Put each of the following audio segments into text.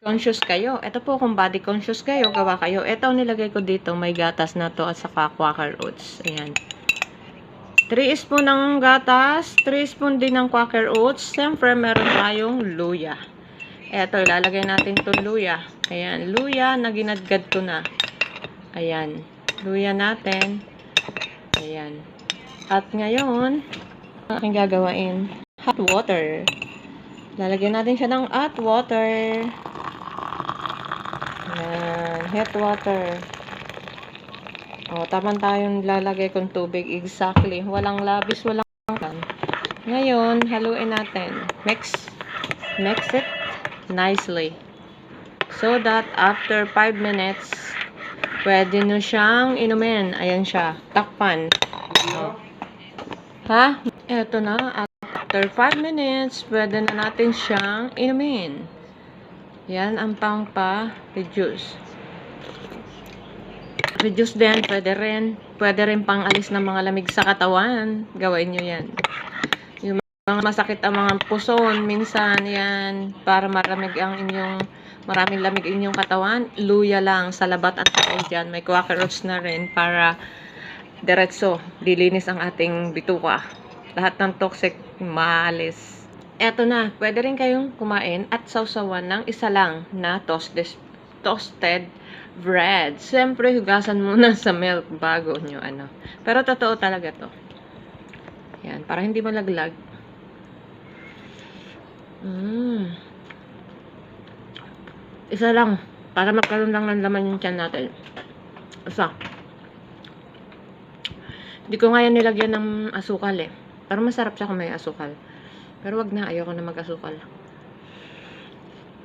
conscious kayo. Ito po kung body conscious kayo, gawa kayo. Ito nilagay ko dito, may gatas na to at saka quaker oats. Ayan. 3 spoon ng gatas, 3 spoon din ng quaker oats. Siyempre, meron tayong luya. Ito, ilalagay natin itong luya. Ayan, luya na ginadgad ko na. Ayan, luya natin. Ayan. At ngayon, ang aking gagawain, hot water. Lalagyan natin siya ng hot water. Hot water. O, taman tayong lalagay kong tubig. Exactly. Walang labis, walang kan. Ngayon, haluin natin. Mix. Mix it nicely. So that after 5 minutes, pwede nyo siyang inumin. Ayan siya. Takpan. O. Ha? Eto na. After 5 minutes, pwede na natin siyang inumin. Yan ang pang-pa-reduce. Reduce din, pwede rin. Pwede rin pang alis ng mga lamig sa katawan. Gawin nyo yan. Yung mga masakit ang mga puson, minsan yan, para maramig ang inyong, maraming lamig inyong katawan, luya lang, sa labat at kain dyan. May quaker oats na rin para diretso, dilinis ang ating bituka. Lahat ng toxic, maalis. Eto na, pwede rin kayong kumain at sausawan ng isa lang na toasted bread. Siyempre, hugasan muna sa milk bago nyo ano. Pero totoo talaga to. Yan, para hindi malaglag. Mm. Isa lang. Para magkaroon lang ng laman yung tiyan natin. Isa. Hindi ko ngayon nilagyan ng asukal eh. Pero masarap siya kung may asukal. Pero wag na, ayoko na mag-asukal.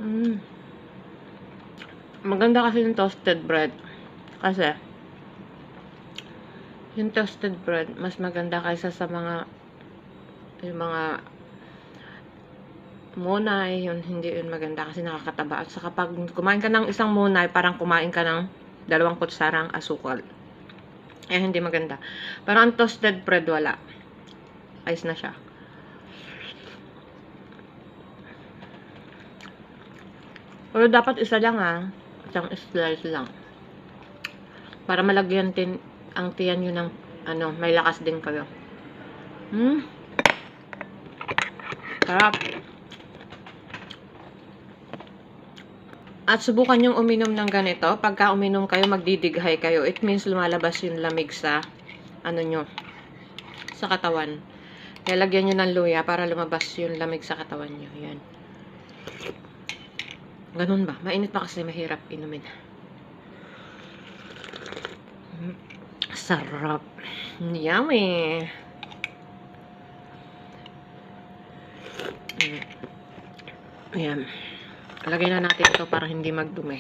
Mm. Maganda kasi yung toasted bread. Kasi, yung toasted bread, mas maganda kaysa sa mga, yung mga monay, yun, hindi yun maganda kasi nakakataba. At saka pag kumain ka ng isang monay, parang kumain ka ng dalawang kutsarang asukal. Eh, hindi maganda. Pero ang toasted bread, wala. Ayos na siya. Pero dapat isa lang ah. Isang slice lang. Para malagyan din ang tiyan nyo ng ano, may lakas din kayo. Hmm? Sarap. At subukan yung uminom ng ganito. Pagka uminom kayo, magdidighay kayo. It means lumalabas yung lamig sa ano nyo, sa katawan. Kaya lagyan nyo ng luya para lumabas yung lamig sa katawan nyo. Yan. Ganun ba? Mainit pa kasi mahirap inumin. Mm, Sarap. Yummy. Mm. Ayan. Lagay na natin ito para hindi magdumi.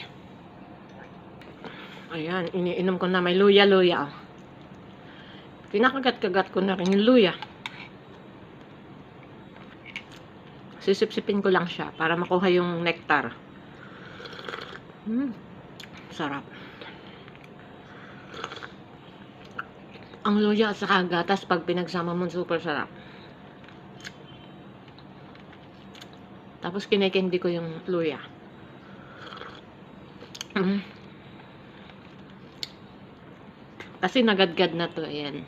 Ayan. Iniinom ko na. May luya-luya. Kinakagat-kagat ko na rin yung luya. Sisip-sipin ko lang siya para makuha yung nectar. Mm. Sarap. Ang luya at saka gatas pag pinagsama mo super sarap. Tapos kinikindi ko yung luya. Mm. Kasi nagadgad na to. Ayan.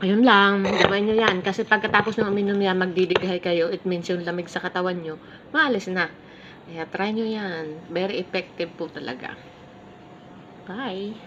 Ayun lang. Gawin nyo yan. Kasi pagkatapos ng uminom yan, magdidighay kayo. It means yung lamig sa katawan nyo, maalis na. Kaya try nyo yan. Very effective po talaga. Bye!